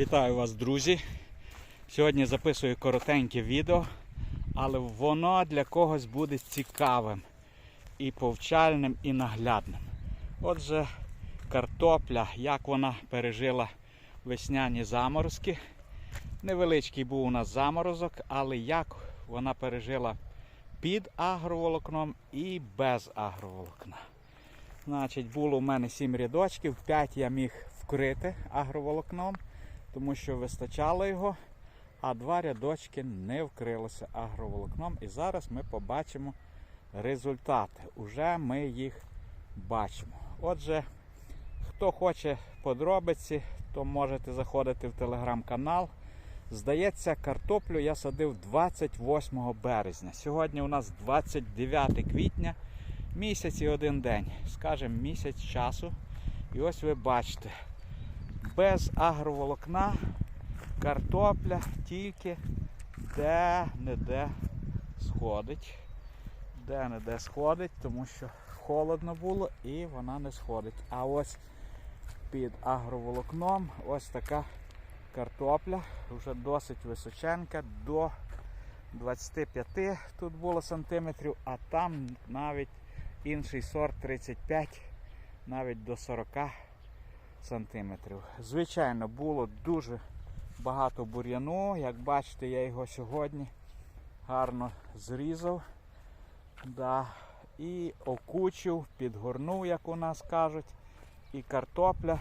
Вітаю вас, друзі! Сьогодні записую коротеньке відео, але воно для когось буде цікавим і повчальним, і наглядним. Отже, картопля, як вона пережила весняні заморозки. Невеличкий був у нас заморозок, але як вона пережила під агроволокном і без агроволокна. Значить, було у мене 7 рядочків, 5 я міг вкрити агроволокном, тому що вистачало його, а два рядочки не вкрилися агроволокном. І зараз ми побачимо результати. Уже ми їх бачимо. Отже, хто хоче подробиці, то можете заходити в телеграм-канал. Здається, картоплю я садив 28 березня. Сьогодні у нас 29 квітня, місяць і один день. Скажемо, місяць часу. І ось ви бачите, без агроволокна картопля тільки де-не-де сходить. Де-не-де сходить, тому що холодно було і вона не сходить. А ось під агроволокном ось така картопля, вже досить височенька, до 25 тут було сантиметрів, а там навіть інший сорт 35, навіть до 40 сантиметрів. Звичайно, було дуже багато бур'яну. Як бачите, я його сьогодні гарно зрізав. Да. І окучив, підгорнув, як у нас кажуть. І картопля,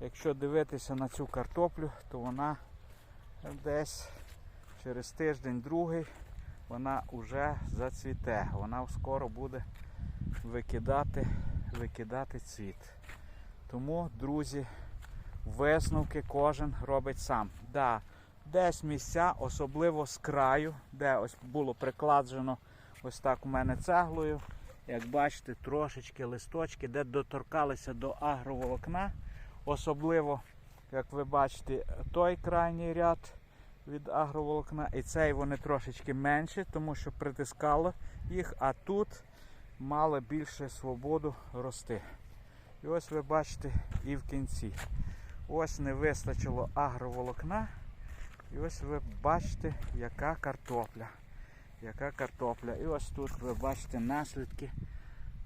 якщо дивитися на цю картоплю, то вона десь через тиждень-другий вона вже зацвіте. Вона скоро буде викидати, викидати цвіт. Тому, друзі, висновки кожен робить сам. Да, десь місця, особливо з краю, де ось було прикладжено ось так у мене цеглою. Як бачите, трошечки листочки, де доторкалися до агроволокна. Особливо, як ви бачите, той крайній ряд від агроволокна. І цей вони трошечки менші, тому що притискало їх, а тут мали більше свободу рости. І ось ви бачите і в кінці. Ось не вистачило агроволокна. І ось ви бачите, яка картопля. Яка картопля. І ось тут ви бачите наслідки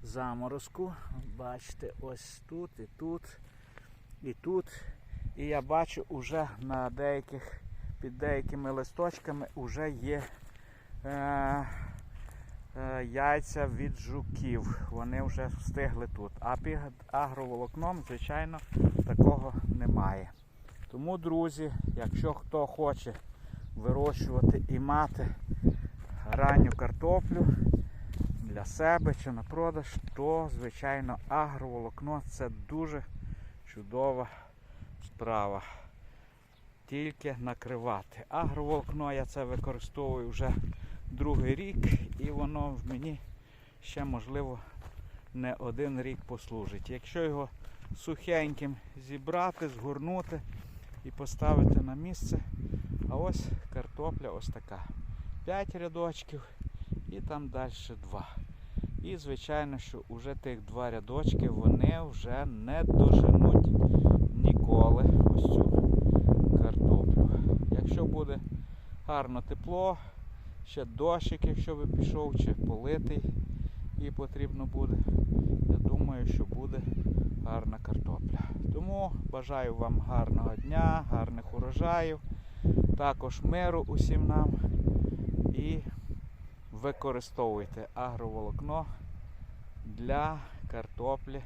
заморозку. Бачите, ось тут і тут, і тут. І я бачу уже на деяких, під деякими листочками вже є е, яйця від жуків. Вони вже встигли тут. А під агроволокном, звичайно, такого немає. Тому, друзі, якщо хто хоче вирощувати і мати ранню картоплю для себе чи на продаж, то, звичайно, агроволокно це дуже чудова справа. Тільки накривати. Агроволокно я це використовую вже другий рік і воно в мені ще можливо не один рік послужить. Якщо його сухеньким зібрати, згорнути і поставити на місце, а ось картопля ось така. 5 рядочків і там далі 2. І звичайно, що вже тих два рядочки вони вже не доженуть ніколи ось цю картоплю. Якщо буде гарно тепло, ще дощик, якщо би пішов, чи политий і потрібно буде, я думаю, що буде гарна картопля. Тому бажаю вам гарного дня, гарних урожаїв, також миру усім нам і використовуйте агроволокно для картоплі,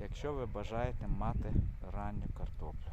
якщо ви бажаєте мати ранню картоплю.